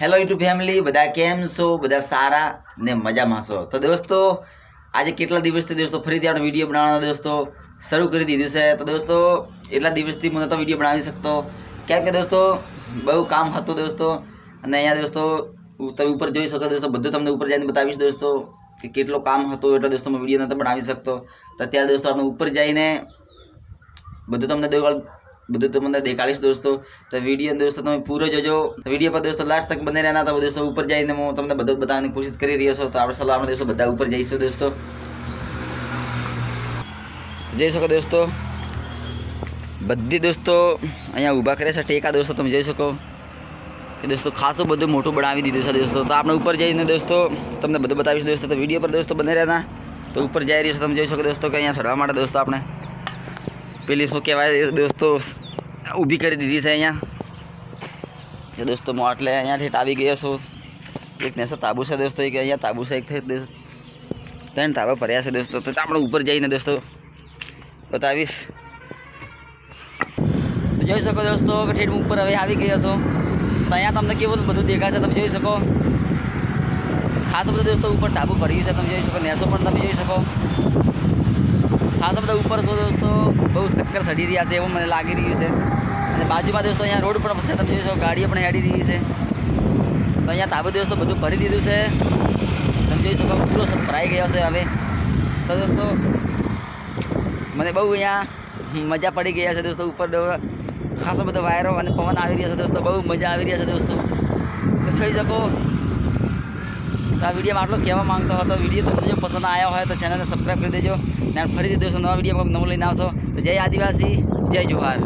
Hello YouTube family બધા કેમ છો? બધા સારા ને મજામાં છો? તો દોસ્તો, આજે કેટલા દિવસથી દોસ્તો, ફરીથી આપણે વીડિયો બનાવવાનો દોસ્તો? શરૂ કરી દીધું છે. તો દોસ્તો, એટલા દિવસથી મને તો વીડિયો બનાવી શકતો. કેમ કે દોસ્તો, બહુ કામ હતું દોસ્તો. અને અહીંયા દોસ્તો તમે ઉપર જોઈ શકો દોસ્તો, બધું તમને ઉપર જઈને બતાવીશ દોસ્તો, કે કેટલો કામ હતું એટલે દોસ્તો હું વીડિયો નહોતો બનાવી શકતો. તો અત્યારે દોસ્તો આપણે ઉપર જઈને, બધું તમને બધું તમને દેખાડીશ દોસ્તો. તો વીડિયો દોસ્તો તમે પૂરો જોજો. વીડિયો પર દોસ્તો લાસ્ટ તક બને રહેના તો દોસ્તો ઉપર જઈને હું તમને બધું બતાવવાની કોશિશ કરી રહ્યો છું. તો આપણે સલાહ આપણે દોસ્તો બધા ઉપર જઈશું દોસ્તો. જઈ શકો દોસ્તો, બધી દોસ્તો અહીંયા ઊભા કરે છે. ટેકા દોસ્તો તમે જોઈ શકો કે દોસ્તો ખાસું બધું મોટું બનાવી દીધું છે દોસ્તો. તો આપણે ઉપર જઈને દોસ્તો તમને બધું બતાવીશું દોસ્તો. તો વીડિયો પર દોસ્તો બને રહેના. તો ઉપર જઈ રહ્યો છે, તમે જોઈ શકો દોસ્તો કે અહીંયા ચડવા માટે દોસ્તો આપણે પેલી શું કહેવાય દોસ્તો ઊભી કરી દીધી છે અહીંયા. એ દોસ્તો હું એટલે અહીંયાથી આવી ગયો છું. એક નેસો તાબુ છે દોસ્તો? એક અહીંયા તાબુ છે, એક થઈ ત્રણ તાબા ભર્યા છે દોસ્તો. તો આપણે ઉપર જઈને દોસ્તો બતાવીશ. જોઈ શકો દોસ્તો કે ઠેઠ ઉપર હવે આવી ગયો છો. તો અહીંયા તમને કેવું બધું દેખાશે તમે જોઈ શકો. ખાસ બધું દોસ્તો ઉપર ટાબુ ભર્યું છે, તમે જોઈ શકો. નેસો પણ તમે જોઈ શકો. ખાસ બધા ઉપર છો દોસ્તો. બહુ ચક્કર સડી રહ્યા છે એવું મને લાગી રહ્યું છે. અને બાજુમાં દોસ્તો અહીંયા રોડ પણ છે તમે જોશો ગાડીઓ પણ હેડી રહી છે. તો અહીંયા તાબુ દોસ્તો બધું ભરી દીધું છે. તમે જોઈ શકો પૂરો ભરાઈ ગયો છે હવે. તો દોસ્તો, મને બહુ અહીંયા મજા પડી ગયા છે દોસ્તો ઉપર ખાસો બધો વાયરો અને પવન આવી રહ્યો છે દોસ્તો, બહુ મજા આવી રહ્યા છે દોસ્તો. થઈ શકો તો આ વિડીયોમાં આટલું જ કહેવા માંગતો હતો. વીડિયો તમને જો પસંદ આવ્યો હોય તો ચેનલને સબસ્ક્રાઈબ કરી દેજો. અને ફરીથી દોસ્તો નવા વીડિયો નવો લઈને આવશો. તો જય આદિવાસી, જય જોહાર